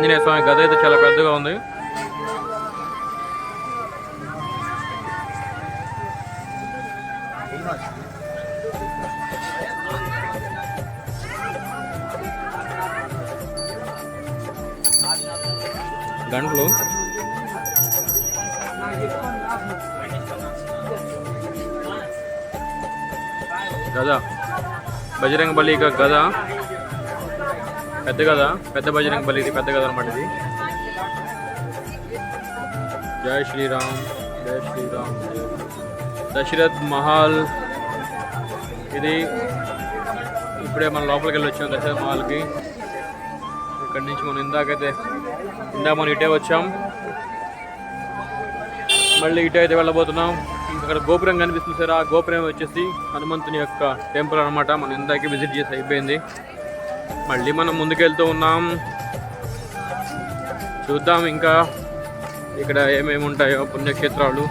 ఆంజనేయ స్వామి గద అయితే చాలా పెద్దగా ఉంది. గంటలు గద. బజరంగ బలి గద. పెద్ద గద పెద్ద బజరంగ బలి ఇది పెద్ద గద అనమాట ఇది? జై శ్రీరామ్ జై శ్రీరామ్. దశరథ్ మహల్. ఇది ఇప్పుడే మనం లోపలికి వెళ్ళి వచ్చాం దశరథ్ మహల్కి. ఇక్కడి నుంచి మనం ఇందాకైతే ఇందాక మనం ఇటే వచ్చాం. మళ్ళీ ఇటే అయితే వెళ్ళబోతున్నాం. ఇక్కడ గోపురం కనిపిస్తుంది సార్. ఆ గోపురం వచ్చేసి హనుమంతుని యొక్క టెంపుల్ అనమాట మనం ఇందాకే విజిట్ చేసి అయిపోయింది. మళ్ళీ మనం ముందుకెళ్తూ ఉన్నాం. చూద్దాం ఇంకా ఇక్కడ ఏమేమి ఉంటాయో పుణ్యక్షేత్రాలు.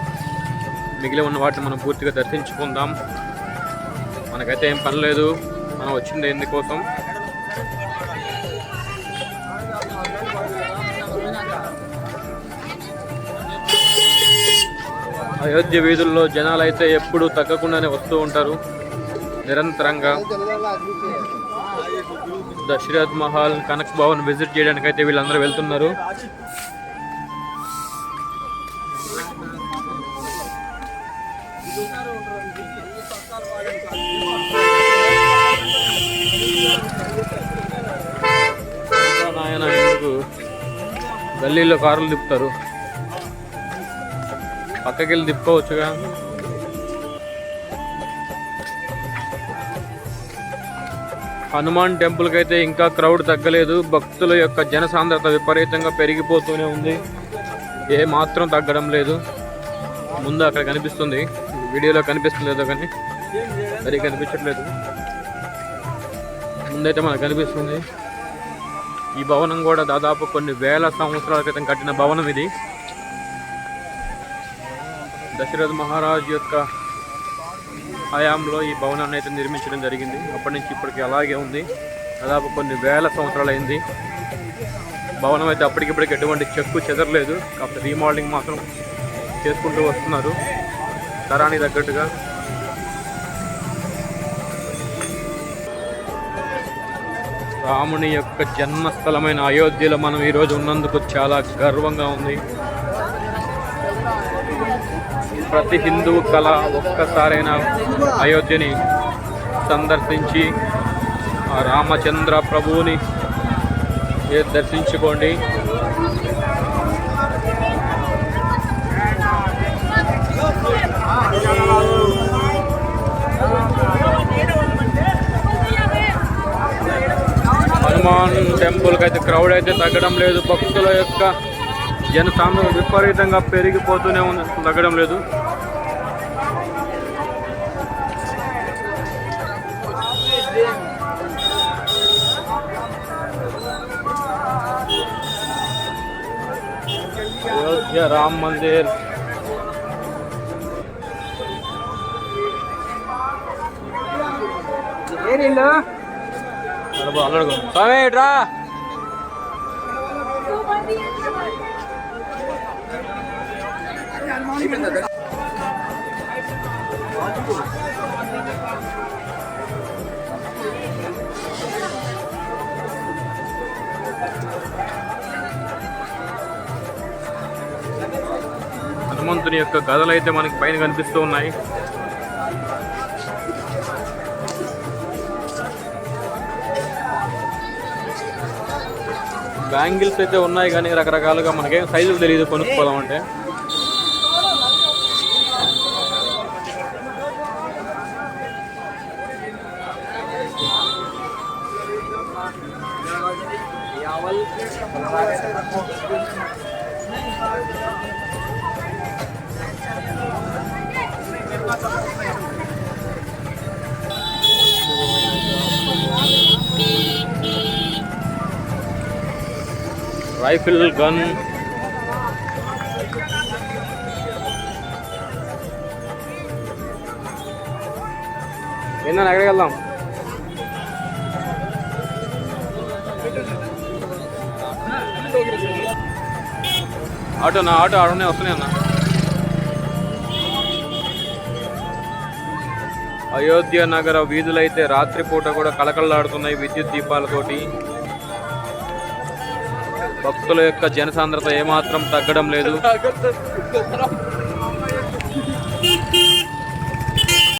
మిగిలి ఉన్న వాటిని మనం పూర్తిగా దర్శించుకుందాం. మనకైతే ఏం పని లేదు. మనం వచ్చింది ఎందుకోసం? అయోధ్య వీధుల్లో జనాలు అయితే ఎప్పుడు తగ్గకుండానే వస్తూ ఉంటారు. నిరంతరంగా. దశరథ్ మహల్ కనక్ భవన్ విజిట్ చేయడానికి అయితే వీళ్ళందరూ వెళ్తున్నారు. నాయన ఎందుకు గల్లీలో కార్లు తిప్పుతారు? పక్కకి వెళ్ళి తిప్పుకోవచ్చుగా. హనుమాన్ టెంపుల్కి అయితే ఇంకా క్రౌడ్ తగ్గలేదు. భక్తుల యొక్క జనసాంద్రత విపరీతంగా పెరిగిపోతూనే ఉంది. ఏ మాత్రం తగ్గడం లేదు. ముందు అక్కడ కనిపిస్తుంది. వీడియోలో కనిపిస్తలేదు కానీ మరి కనిపించట్లేదు. ముందైతే మనకు కనిపిస్తుంది. ఈ భవనం కూడా దాదాపు కొన్ని వేల సంవత్సరాల క్రితం కట్టిన భవనం ఇది. దశరథ మహారాజ్ యొక్క హయాంలో ఈ భవనాన్ని అయితే నిర్మించడం జరిగింది. అప్పటి నుంచి ఇప్పటికి అలాగే ఉంది. దాదాపు కొన్ని వేల సంవత్సరాలు అయింది భవనం అయితే అప్పటికిప్పటికి ఎటువంటి చెక్కు చెదరలేదు. కాకపోతే రీమోడలింగ్ మాత్రం చేసుకుంటూ వస్తున్నారు. తరానికి తగ్గట్టుగా. రాముని యొక్క జన్మస్థలమైన అయోధ్యలో మనం ఈరోజు ఉన్నందుకు చాలా గర్వంగా ఉంది. ప్రతి హిందువు కళ ఒక్కసారైనా అయోధ్యని సందర్శించి రామచంద్ర ప్రభువుని దర్శించుకోండి. హనుమాన్ టెంపుల్కి అయితే క్రౌడ్ అయితే తగ్గడం లేదు. భక్తుల యొక్క జనసాంద్రత విపరీతంగా పెరిగిపోతూనే ఉంది. తగ్గడం లేదు. అయోధ్య రామ్ మందిర్. అల్లడుగు స్వామి రా. హనుమంతుని యొక్క గదలు అయితే మనకి పైన కనిపిస్తూ ఉన్నాయి. బ్యాంగిల్స్ అయితే ఉన్నాయి కానీ రకరకాలుగా మనకి సైజులు తెలియదు కొనుక్కోవాలంటే. రైఫిల్ గన్ ఏందని ఎక్కడికి వెళ్దాం? ఆటో నా ఆటో ఆడనే వస్తున్నాయి అన్న. అయోధ్య నగర వీధులైతే రాత్రిపూట కూడా కలకలలాడుతున్నాయి విద్యుత్ దీపాలతోటి. భక్తుల యొక్క జనసాంద్రత ఏమాత్రం తగ్గడం లేదు.